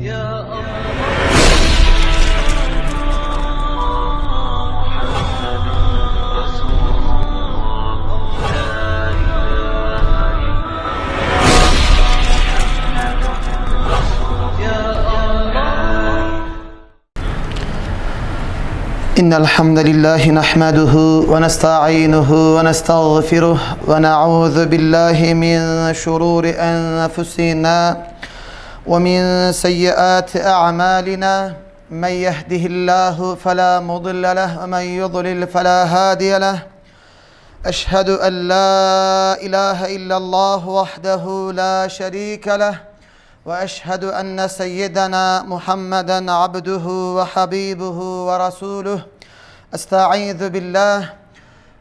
يا الله إن الحمد لله نحمده ونستعينه ونستغفره ونعوذ بالله من شرور أنفسنا ومن سيئات أعمالنا من يهده الله فلا مضل له ومن يضلل فلا هادي له أشهد أن لا إله إلا الله وحده لا شريك له وأشهد أن سيدنا محمدا عبده وحبيبه ورسوله أستعيذ بالله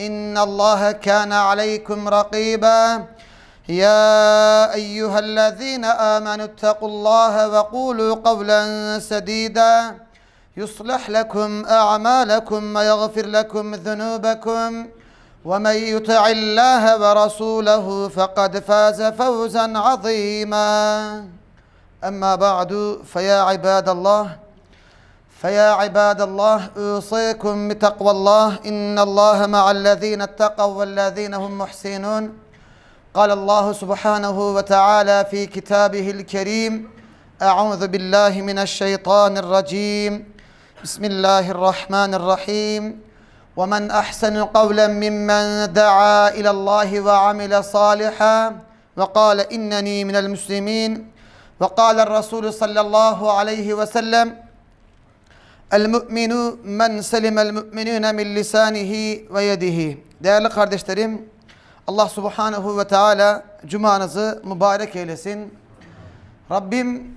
إن الله كان عليكم رقيبا. يا أيها الذين آمنوا اتقوا الله وقولوا قولا سديدا. يصلح لكم أعمالكم ويغفر لكم ذنوبكم. ومن يطع الله ورسوله فقد فاز فوزا عظيما. أما بعد فيا عباد الله فيا عباد الله اوصيكم بتقوى الله ان الله مع الذين اتقوا والذين هم محسنون قال الله سبحانه وتعالى في كتابه الكريم اعوذ بالله من الشيطان الرجيم بسم الله الرحمن الرحيم ومن احسن قولا ممن دعا الى الله وعمل صالحا وقال انني من المسلمين وقال الرسول صلى الله عليه وسلم El-mü'minu men selimel mü'minüne min lisanihi ve yedihi. Değerli kardeşlerim, Allah subhanahu ve teala cumanızı mübarek eylesin. Rabbim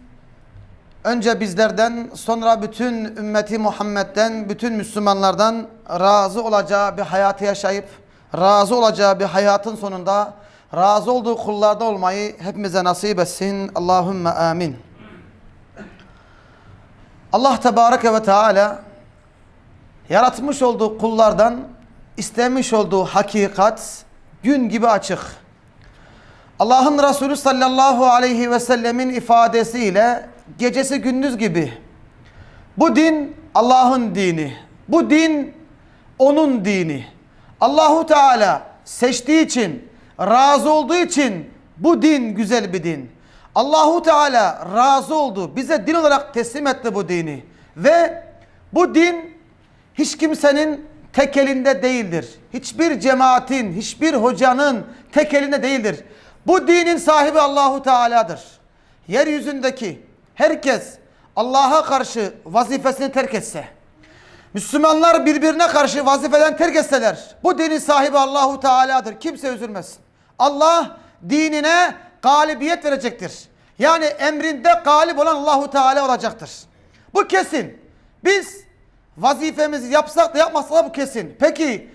önce bizlerden, sonra bütün ümmeti Muhammed'den, bütün Müslümanlardan razı olacağı bir hayatı yaşayıp, razı olacağı bir hayatın sonunda razı olduğu kullarda olmayı hepimize nasip etsin. Allahümme amin. Allah Tebareke ve Teala yaratmış olduğu kullardan istemiş olduğu hakikat gün gibi açık. Allah'ın Resulü sallallahu aleyhi ve sellemin ifadesiyle gecesi gündüz gibi. Bu din Allah'ın dini. Bu din onun dini. Allahu Teala seçtiği için, razı olduğu için bu din güzel bir din. Allahu Teala razı oldu. Bize din olarak teslim etti bu dini. Ve bu din hiç kimsenin tek elinde değildir. Hiçbir cemaatin, hiçbir hocanın tek elinde değildir. Bu dinin sahibi Allahu Teala'dır. Yeryüzündeki herkes Allah'a karşı vazifesini terk etse, Müslümanlar birbirine karşı vazifeden terk etseler, bu dinin sahibi Allahu Teala'dır. Kimse üzülmesin. Allah dinine galibiyet verecektir. Yani emrinde galip olan Allahu Teala olacaktır. Bu kesin. Biz vazifemizi yapsak da yapmasak da bu kesin. Peki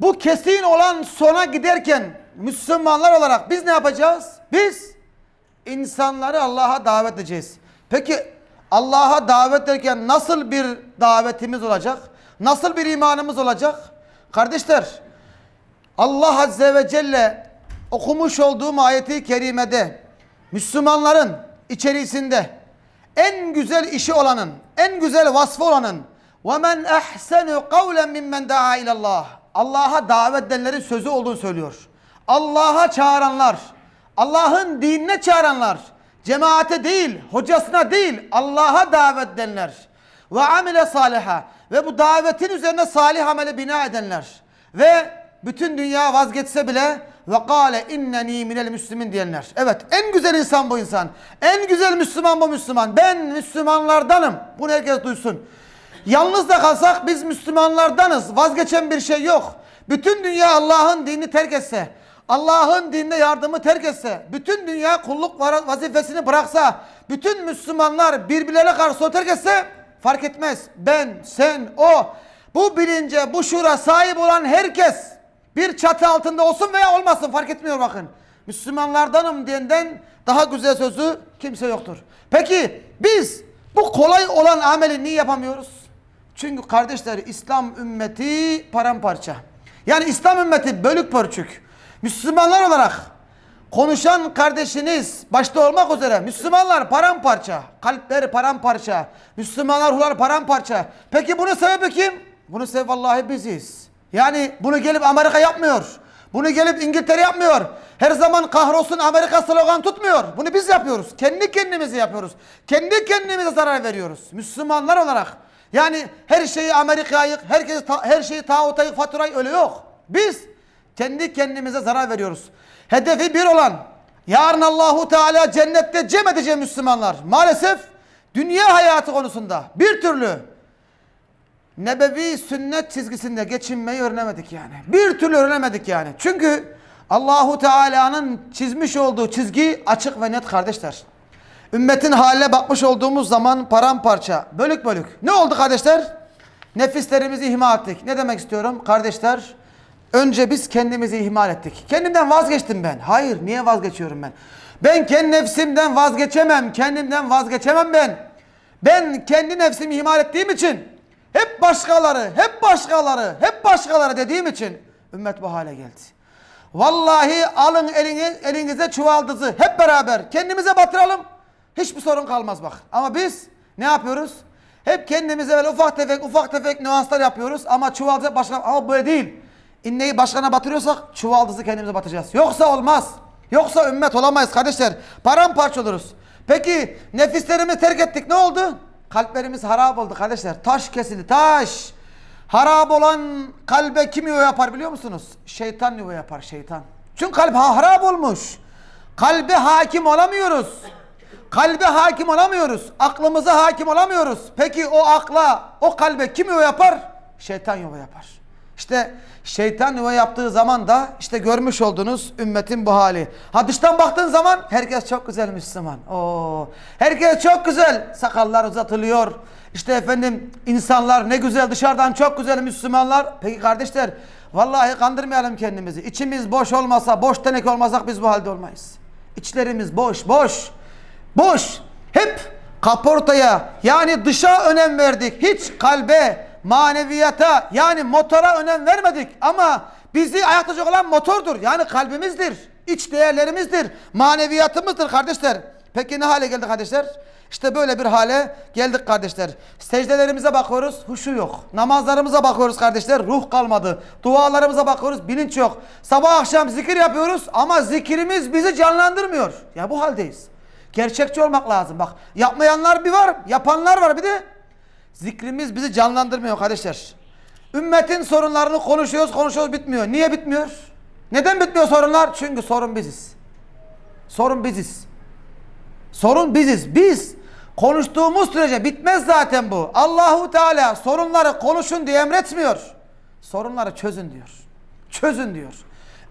bu kesin olan sona giderken Müslümanlar olarak biz ne yapacağız? Biz insanları Allah'a davet edeceğiz. Peki Allah'a davet ederken nasıl bir davetimiz olacak? Nasıl bir imanımız olacak? Kardeşler Allah Azze ve Celle okumuş olduğum ayeti kerimede Müslümanların içerisinde en güzel işi olanın, en güzel vasfı olanın وَمَنْ اَحْسَنُ قَوْلًا مِمَّنْ دَعَا اِلَى اللّٰهِ Allah'a davet edenlerin sözü olduğunu söylüyor. Allah'a çağıranlar, Allah'ın dinine çağıranlar, cemaate değil, hocasına değil, Allah'a davet edenler ve amile saliha ve bu davetin üzerine salih amele bina edenler ve bütün dünya vazgeçse bile ve kâle inneni minel müslümin diyenler. Evet en güzel insan bu insan. En güzel Müslüman bu Müslüman. Ben Müslümanlardanım. Bunu herkes duysun. Yalnız da kalsak biz Müslümanlardanız. Vazgeçen bir şey yok. Bütün dünya Allah'ın dinini terk etse, Allah'ın dinine yardımı terk etse, bütün dünya kulluk va- vazifesini bıraksa, bütün Müslümanlar birbirlerine karşı terk etse fark etmez. Ben, sen, o. Bu bilince, bu şura sahip olan herkes bir çatı altında olsun veya olmasın fark etmiyor bakın. Müslümanlardanım diyenden daha güzel sözü kimse yoktur. Peki biz bu kolay olan ameli niye yapamıyoruz? Çünkü kardeşler İslam ümmeti paramparça. Yani İslam ümmeti bölük pörçük. Müslümanlar olarak konuşan kardeşiniz başta olmak üzere Müslümanlar paramparça. Kalpleri paramparça. Müslümanlar ruhları paramparça. Peki bunun sebebi kim? Bunun sebebi vallahi biziz. Yani bunu gelip Amerika yapmıyor. Bunu gelip İngiltere yapmıyor. Her zaman kahrolsun Amerika slogan tutmuyor. Bunu biz yapıyoruz. Kendi kendimize yapıyoruz. Kendi kendimize zarar veriyoruz. Müslümanlar olarak. Yani her şeyi Amerika'ya herkes her şeyi tağuta yık, faturayı öyle yok. Biz kendi kendimize zarar veriyoruz. Hedefi bir olan, yarın Allahu Teala cennette cem edeceği Müslümanlar. Maalesef dünya hayatı konusunda bir türlü nebevi sünnet çizgisinde geçinmeyi öğrenemedik yani. Bir türlü öğrenemedik yani. Çünkü Allahu Teala'nın çizmiş olduğu çizgi açık ve net kardeşler. Ümmetin haline bakmış olduğumuz zaman paramparça, bölük bölük. Ne oldu kardeşler? Nefislerimizi ihmal ettik. Ne demek istiyorum? Kardeşler, önce biz kendimizi ihmal ettik. Kendimden vazgeçtim ben. Hayır, niye vazgeçiyorum ben? Ben kendi nefsimden vazgeçemem. Kendimden vazgeçemem ben. Ben kendi nefsimi ihmal ettiğim için hep başkaları, hep başkaları, hep başkaları dediğim için ümmet bu hale geldi. Vallahi alın elini, elinize çuvaldızı hep beraber kendimize batıralım. Hiçbir sorun kalmaz bak. Ama biz ne yapıyoruz? Hep kendimize böyle ufak tefek ufak tefek nüanslar yapıyoruz ama çuvaldızı başka ama böyle değil. İnneyi başkana batırıyorsak çuvaldızı kendimize batacağız. Yoksa olmaz. Yoksa ümmet olamayız kardeşler. Paramparça oluruz. Peki nefislerimizi terk ettik ne oldu? Kalplerimiz harap oldu kardeşler. Taş kesildi taş. Harap olan kalbe kim yuva yapar biliyor musunuz? Şeytan yuva yapar şeytan. Çünkü kalp ha- harap olmuş. Kalbe hakim olamıyoruz. Kalbe hakim olamıyoruz. Aklımıza hakim olamıyoruz. Peki o akla, o kalbe kim yuva yapar? Şeytan yuva yapar. İşte şeytan yuva yaptığı zaman da işte görmüş olduğunuz ümmetin bu hali. Ha dıştan baktığın zaman herkes çok güzel Müslüman. Oo, herkes çok güzel. Sakallar uzatılıyor. İşte efendim insanlar ne güzel dışarıdan çok güzel Müslümanlar. Peki kardeşler vallahi kandırmayalım kendimizi. İçimiz boş olmasa, boş teneke olmasak biz bu halde olmayız. İçlerimiz boş, boş. Boş. Hep kaportaya yani dışa önem verdik. Hiç kalbe, maneviyata yani motora önem vermedik. Ama bizi ayakta tutacak olan motordur. Yani kalbimizdir. iç değerlerimizdir. Maneviyatımızdır kardeşler. Peki ne hale geldik kardeşler? İşte böyle bir hale geldik kardeşler. Secdelerimize bakıyoruz, huşu yok. Namazlarımıza bakıyoruz kardeşler, ruh kalmadı. Dualarımıza bakıyoruz, bilinç yok. Sabah akşam zikir yapıyoruz ama zikrimiz bizi canlandırmıyor. Ya bu haldeyiz. Gerçekçi olmak lazım. Bak yapmayanlar bir var, yapanlar var bir de. Zikrimiz bizi canlandırmıyor kardeşler. Ümmetin sorunlarını konuşuyoruz, konuşuyoruz bitmiyor. Niye bitmiyor? Neden bitmiyor sorunlar? Çünkü sorun biziz. Sorun biziz. Sorun biziz. Biz konuştuğumuz sürece bitmez zaten bu. Allahu Teala sorunları konuşun diye emretmiyor. Sorunları çözün diyor. Çözün diyor.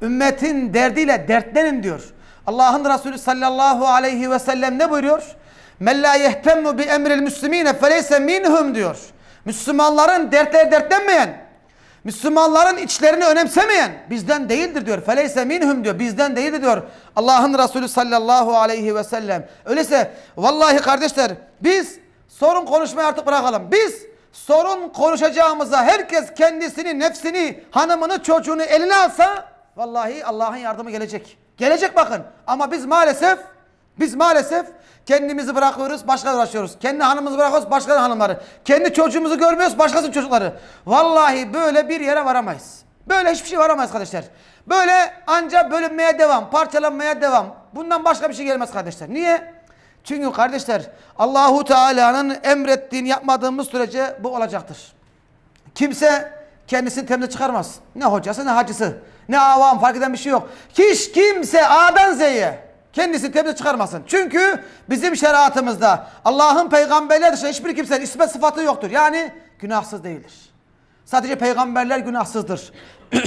Ümmetin derdiyle dertlenin diyor. Allah'ın Resulü sallallahu aleyhi ve sellem ne buyuruyor? Men la yehtemmu bi emril müslimine feleyse minhum diyor. Müslümanların dertleri dertlenmeyen, Müslümanların içlerini önemsemeyen bizden değildir diyor. Feleyse minhum diyor. Bizden değildir diyor. Allah'ın Resulü sallallahu aleyhi ve sellem. Öyleyse vallahi kardeşler biz sorun konuşmayı artık bırakalım. Biz sorun konuşacağımıza herkes kendisini, nefsini, hanımını, çocuğunu eline alsa vallahi Allah'ın yardımı gelecek. Gelecek bakın. Ama biz maalesef biz maalesef kendimizi bırakıyoruz, başkaları uğraşıyoruz. Kendi hanımımızı bırakıyoruz, başkaları hanımları. Kendi çocuğumuzu görmüyoruz, başkasının çocukları. Vallahi böyle bir yere varamayız. Böyle hiçbir şey varamayız kardeşler. Böyle ancak bölünmeye devam, parçalanmaya devam. Bundan başka bir şey gelmez kardeşler. Niye? Çünkü kardeşler Allahu Teala'nın emrettiğini yapmadığımız sürece bu olacaktır. Kimse kendisini temize çıkarmaz. Ne hocası ne hacısı. Ne avam fark eden bir şey yok. Hiç kimse A'dan Z'ye kendisini temize çıkarmasın. Çünkü bizim şeriatımızda Allah'ın peygamberler dışında hiçbir kimsenin ismet sıfatı yoktur. Yani günahsız değildir. Sadece peygamberler günahsızdır.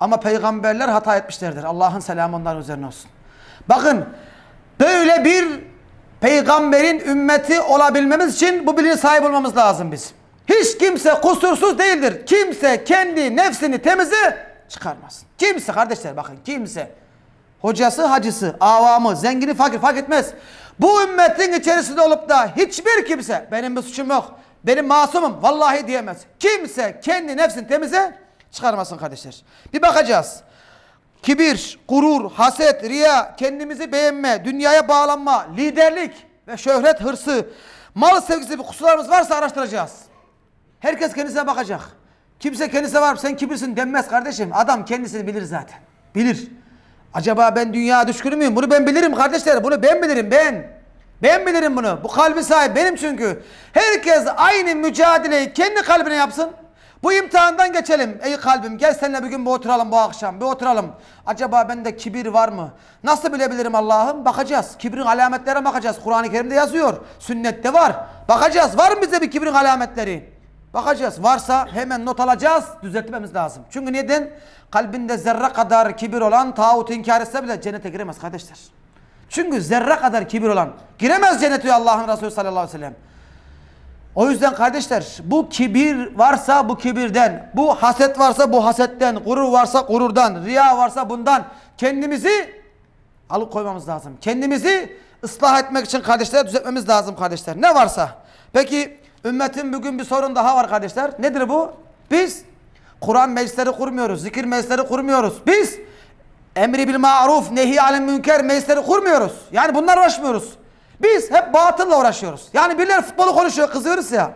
Ama peygamberler hata etmişlerdir. Allah'ın selamı onların üzerine olsun. Bakın böyle bir peygamberin ümmeti olabilmemiz için bu bilince sahip olmamız lazım biz. Hiç kimse kusursuz değildir. Kimse kendi nefsini temize çıkarmaz. Kimse kardeşler bakın kimse. Hocası, hacısı, avamı, zengini, fakir fark etmez. Bu ümmetin içerisinde olup da hiçbir kimse benim bir suçum yok. Benim masumum vallahi diyemez. Kimse kendi nefsini temize çıkarmasın kardeşler. Bir bakacağız. Kibir, gurur, haset, riya, kendimizi beğenme, dünyaya bağlanma, liderlik ve şöhret hırsı, mal sevgisi gibi kusurlarımız varsa araştıracağız. Herkes kendisine bakacak. Kimse kendisine var sen kibirsin denmez kardeşim. Adam kendisini bilir zaten. Bilir. Acaba ben dünya düşkünü müyüm? Bunu ben bilirim kardeşler. Bunu ben bilirim ben. Ben bilirim bunu. Bu kalbi sahip benim çünkü. Herkes aynı mücadeleyi kendi kalbine yapsın. Bu imtihandan geçelim. Ey kalbim gel seninle bir gün bir oturalım bu akşam. Bir oturalım. Acaba bende kibir var mı? Nasıl bilebilirim Allah'ım? Bakacağız. Kibrin alametlerine bakacağız. Kur'an-ı Kerim'de yazıyor. Sünnette var. Bakacağız. Var mı bize bir kibrin alametleri? Bakacağız. Varsa hemen not alacağız. Düzeltmemiz lazım. Çünkü neden? Kalbinde zerre kadar kibir olan tağut inkar etse bile cennete giremez kardeşler. Çünkü zerre kadar kibir olan giremez cennete Allah'ın Resulü sallallahu aleyhi ve sellem. O yüzden kardeşler bu kibir varsa bu kibirden, bu haset varsa bu hasetten, gurur varsa gururdan, riya varsa bundan kendimizi alıkoymamız lazım. Kendimizi ıslah etmek için kardeşler düzeltmemiz lazım kardeşler. Ne varsa. Peki ümmetin bugün bir sorun daha var kardeşler. Nedir bu? Biz Kur'an meclisleri kurmuyoruz, zikir meclisleri kurmuyoruz. Biz emri bil maruf, nehi alel münker meclisleri kurmuyoruz. Yani bunlar uğraşmıyoruz. Biz hep batılla uğraşıyoruz. Yani birileri futbolu konuşuyor, kızıyoruz ya.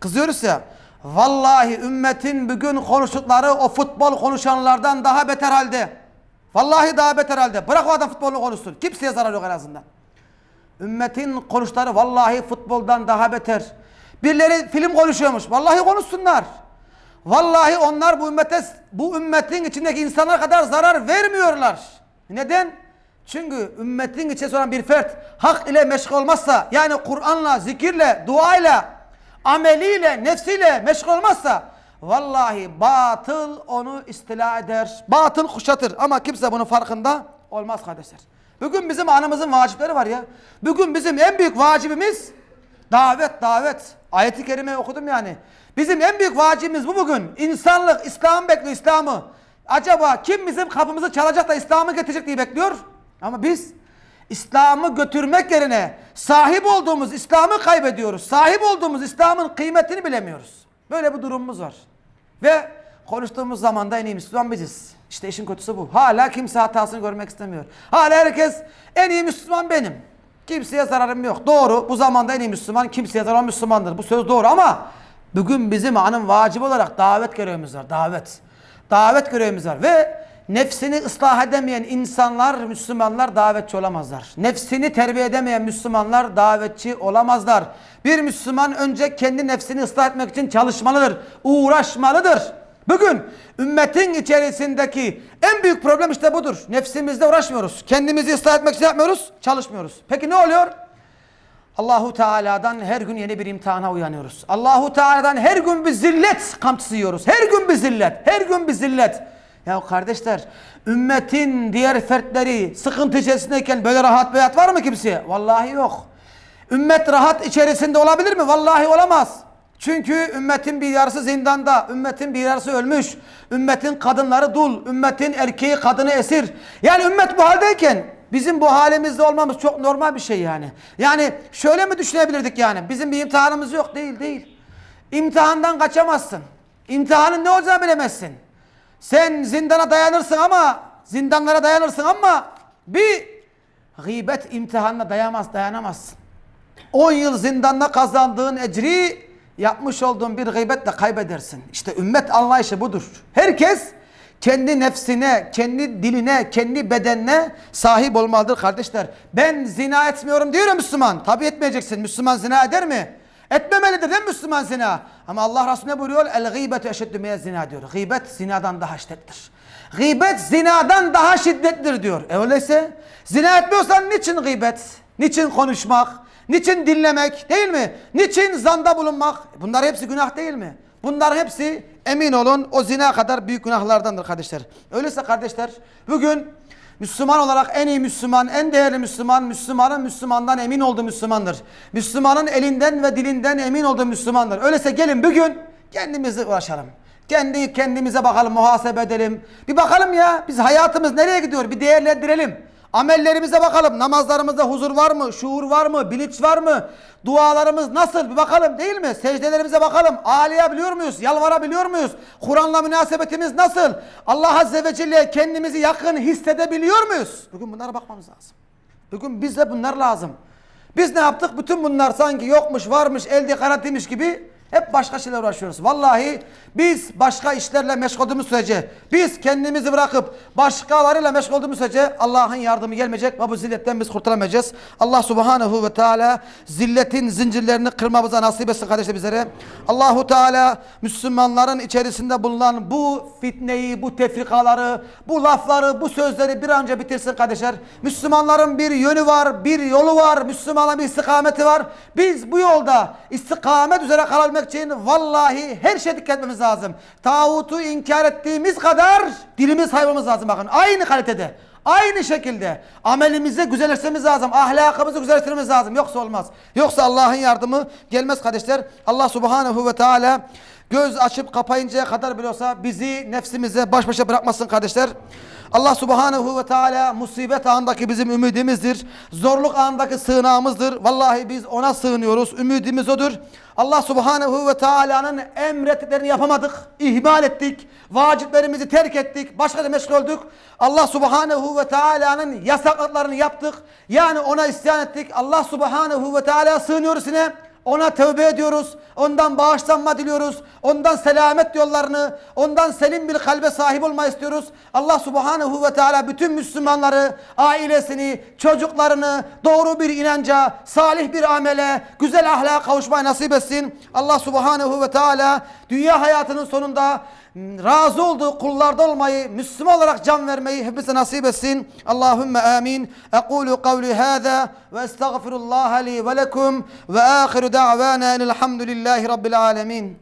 Kızıyoruz ya. Vallahi ümmetin bugün konuştukları o futbol konuşanlardan daha beter halde. Vallahi daha beter halde. Bırak o adam futbolunu konuşsun. Kimseye zarar yok en azından. Ümmetin konuşları vallahi futboldan daha beter. Birileri film konuşuyormuş. Vallahi konuşsunlar. Vallahi onlar bu ümmete bu ümmetin içindeki insanlar kadar zarar vermiyorlar. Neden? Çünkü ümmetin içerisinde olan bir fert hak ile meşgul olmazsa yani Kur'an'la, zikirle, duayla, ameliyle, nefsiyle meşgul olmazsa vallahi batıl onu istila eder. Batıl kuşatır ama kimse bunun farkında olmaz kardeşler. Bugün bizim anımızın vacipleri var ya. Bugün bizim en büyük vacibimiz davet, davet. Ayeti kerime okudum yani. Bizim en büyük vacibimiz bu bugün. İnsanlık, İslam bekliyor İslam'ı. Acaba kim bizim kapımızı çalacak da İslam'ı getirecek diye bekliyor? Ama biz İslam'ı götürmek yerine sahip olduğumuz İslam'ı kaybediyoruz. Sahip olduğumuz İslam'ın kıymetini bilemiyoruz. Böyle bir durumumuz var. Ve konuştuğumuz zaman da en iyi Müslüman biziz. İşte işin kötüsü bu. Hala kimse hatasını görmek istemiyor. Hala herkes en iyi Müslüman benim. Kimseye zararım yok. Doğru. Bu zamanda en iyi Müslüman kimseye zarar Müslümandır. Bu söz doğru ama bugün bizim anın vacibi olarak davet görevimiz var. Davet. Davet görevimiz var ve nefsini ıslah edemeyen insanlar, Müslümanlar davetçi olamazlar. Nefsini terbiye edemeyen Müslümanlar davetçi olamazlar. Bir Müslüman önce kendi nefsini ıslah etmek için çalışmalıdır, uğraşmalıdır. Bugün ümmetin içerisindeki en büyük problem işte budur. Nefsimizle uğraşmıyoruz. Kendimizi ıslah etmek için yapmıyoruz, çalışmıyoruz. Peki ne oluyor? Allahu Teala'dan her gün yeni bir imtihana uyanıyoruz. Allahu Teala'dan her gün bir zillet kamçısı yiyoruz. Her gün bir zillet, her gün bir zillet. Ya kardeşler, ümmetin diğer fertleri sıkıntı içerisindeyken böyle rahat bir hayat var mı kimseye? Vallahi yok. Ümmet rahat içerisinde olabilir mi? Vallahi olamaz. Çünkü ümmetin bir yarısı zindanda, ümmetin bir yarısı ölmüş, ümmetin kadınları dul, ümmetin erkeği kadını esir. Yani ümmet bu haldeyken bizim bu halimizde olmamız çok normal bir şey yani. Yani şöyle mi düşünebilirdik yani? Bizim bir imtihanımız yok. Değil, değil. İmtihandan kaçamazsın. İmtihanın ne olacağını bilemezsin. Sen zindana dayanırsın ama, zindanlara dayanırsın ama bir gıybet imtihanına dayanamaz, dayanamazsın. 10 yıl zindanda kazandığın ecri yapmış olduğun bir gıybetle kaybedersin. İşte ümmet anlayışı budur. Herkes kendi nefsine, kendi diline, kendi bedenine sahip olmalıdır kardeşler. Ben zina etmiyorum diyor ya Müslüman. Tabi etmeyeceksin. Müslüman zina eder mi? Etmemelidir değil mi Müslüman zina? Ama Allah Resulü ne buyuruyor? El gıybetu eşeddü zina diyor. Gıybet zinadan daha şiddettir. Gıybet zinadan daha şiddetlidir diyor. E öyleyse zina etmiyorsan niçin gıybet? Niçin konuşmak? Niçin dinlemek değil mi? Niçin zanda bulunmak? Bunlar hepsi günah değil mi? Bunların hepsi emin olun o zina kadar büyük günahlardandır kardeşler. Öyleyse kardeşler bugün Müslüman olarak en iyi Müslüman, en değerli Müslüman, Müslümanın Müslümandan emin olduğu Müslümandır. Müslümanın elinden ve dilinden emin olduğu Müslümandır. Öyleyse gelin bugün kendimizi uğraşalım. Kendi kendimize bakalım, muhasebe edelim. Bir bakalım ya biz hayatımız nereye gidiyor bir değerlendirelim. Amellerimize bakalım. Namazlarımızda huzur var mı? Şuur var mı? Bilinç var mı? Dualarımız nasıl? Bir bakalım değil mi? Secdelerimize bakalım. Ağlayabiliyor muyuz? Yalvarabiliyor muyuz? Kur'an'la münasebetimiz nasıl? Allah Azze ve Celle kendimizi yakın hissedebiliyor muyuz? Bugün bunlara bakmamız lazım. Bugün bize bunlar lazım. Biz ne yaptık? Bütün bunlar sanki yokmuş, varmış, elde karatıymış gibi hep başka şeyler uğraşıyoruz. Vallahi biz başka işlerle meşgul olduğumuz sürece, biz kendimizi bırakıp başkalarıyla meşgul olduğumuz sürece Allah'ın yardımı gelmeyecek ve bu zilletten biz kurtulamayacağız. Allah subhanahu ve teala zilletin zincirlerini kırmamıza nasip etsin kardeşler bizlere. Allahu Teala Müslümanların içerisinde bulunan bu fitneyi, bu tefrikaları, bu lafları, bu sözleri bir an önce bitirsin kardeşler. Müslümanların bir yönü var, bir yolu var, Müslümanların bir istikameti var. Biz bu yolda istikamet üzere kalabilmek için vallahi her şeye dikkat etmemiz lazım. Tağutu inkar ettiğimiz kadar dilimiz hayvamız lazım bakın. Aynı kalitede. Aynı şekilde amelimizi güzelleştirmemiz lazım. Ahlakımızı güzelleştirmemiz lazım. Yoksa olmaz. Yoksa Allah'ın yardımı gelmez kardeşler. Allah subhanehu ve teala göz açıp kapayıncaya kadar bile olsa bizi nefsimize baş başa bırakmasın kardeşler. Allah subhanehu ve teala musibet anındaki bizim ümidimizdir. Zorluk anındaki sığınağımızdır. Vallahi biz ona sığınıyoruz. Ümidimiz odur. Allah subhanehu ve teala'nın emrettiklerini yapamadık. ihmal ettik. Vaciplerimizi terk ettik. Başka da meşgul olduk. Allah subhanehu ve teala'nın yasakladıklarını yaptık. Yani ona isyan ettik. Allah subhanehu ve teala sığınıyoruz yine. Ona tövbe ediyoruz. Ondan bağışlanma diliyoruz. Ondan selamet yollarını, ondan selim bir kalbe sahip olmayı istiyoruz. Allah subhanehu ve teala bütün Müslümanları, ailesini, çocuklarını doğru bir inanca, salih bir amele, güzel ahlaka kavuşmayı nasip etsin. Allah subhanehu ve teala dünya hayatının sonunda razı olduğu kullarda olmayı, Müslüman olarak can vermeyi hepimize nasip etsin. Allahümme amin. Ekulu kavli hâzâ ve estağfirullah li ve lekum ve âhiru da'vâna enelhamdülillahi rabbil alemin.